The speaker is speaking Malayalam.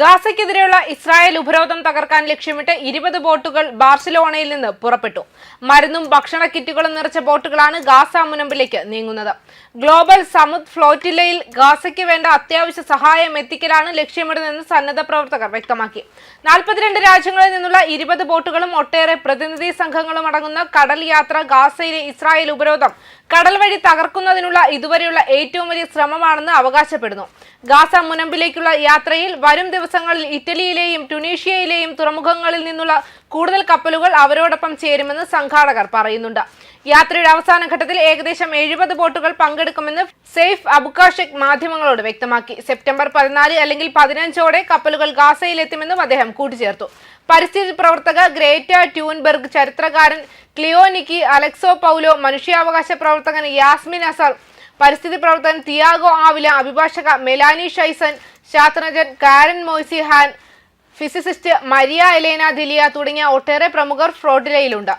ഗാസയ്ക്കെതിരെയുള്ള ഇസ്രായേൽ ഉപരോധം തകർക്കാൻ ലക്ഷ്യമിട്ട് ഇരുപത് ബോട്ടുകൾ ബാർസിലോണയിൽ നിന്ന് പുറപ്പെട്ടു. മരുന്നും ഭക്ഷണ കിറ്റുകളും നിറച്ച ബോട്ടുകളാണ് ഗാസ മുനമ്പിലേക്ക് നീങ്ങുന്നത്. ഗ്ലോബൽ സമുദ് ഫ്ലോറ്റില്ലയിൽ ഗാസയ്ക്ക് വേണ്ട അത്യാവശ്യ സഹായം എത്തിക്കലാണ് ലക്ഷ്യമിടുന്നതെന്ന് സന്നദ്ധ പ്രവർത്തകർ വ്യക്തമാക്കി. നാൽപ്പത്തിരണ്ട് രാജ്യങ്ങളിൽ നിന്നുള്ള ഇരുപത് ബോട്ടുകളും ഒട്ടേറെ പ്രതിനിധി സംഘങ്ങളും അടങ്ങുന്ന കടൽ യാത്ര ഗാസയിലെ ഇസ്രായേൽ ഉപരോധം കടൽ വഴി തകർക്കുന്നതിനുള്ള ഇതുവരെയുള്ള ഏറ്റവും വലിയ ശ്രമമാണെന്ന് അവകാശപ്പെടുന്നു. ഗാസ മുനമ്പിലേക്കുള്ള യാത്രയിൽ വരും ദിവസങ്ങളിൽ ഇറ്റലിയിലെയും ടുണീഷ്യയിലെയും തുറമുഖങ്ങളിൽ നിന്നുള്ള കൂടുതൽ കപ്പലുകൾ അവരോടൊപ്പം ചേരുമെന്ന് സംഘാടകർ പറയുന്നുണ്ട്. യാത്രയുടെ അവസാന ഘട്ടത്തിൽ ഏകദേശം എഴുപത് ബോട്ടുകൾ പങ്കെടുക്കുമെന്ന് സെയ്ഫ് അബുക്കാഷെക് മാധ്യമങ്ങളോട് വ്യക്തമാക്കി. സെപ്റ്റംബർ പതിനാല് അല്ലെങ്കിൽ പതിനഞ്ചോടെ കപ്പലുകൾ ഗാസയിലെത്തുമെന്നും അദ്ദേഹം കൂട്ടിച്ചേർത്തു. പരിസ്ഥിതി പ്രവർത്തക ഗ്രേറ്റ ട്യൂൻബെർഗ് ചരിത്രകാരൻ ക്ലിയോനിക്കി അലക്സോ പൗലോ മനുഷ്യാവകാശ പ്രവർത്തകൻ യാസ്മിൻ അസർ പരിസ്ഥിതി പ്രവർത്തകൻ തിയാഗോ ആവില അഭിഭാഷക മെലാനി ഷൈസൻ ശാസ്ത്രജ്ഞൻ Karen Moysi Han physicist Maria Elena Dilia തുടങ്ങിയ ഒട്ടേറെ പ്രമുഖർ ഫ്ലോട്ടിലയിലുണ്ട്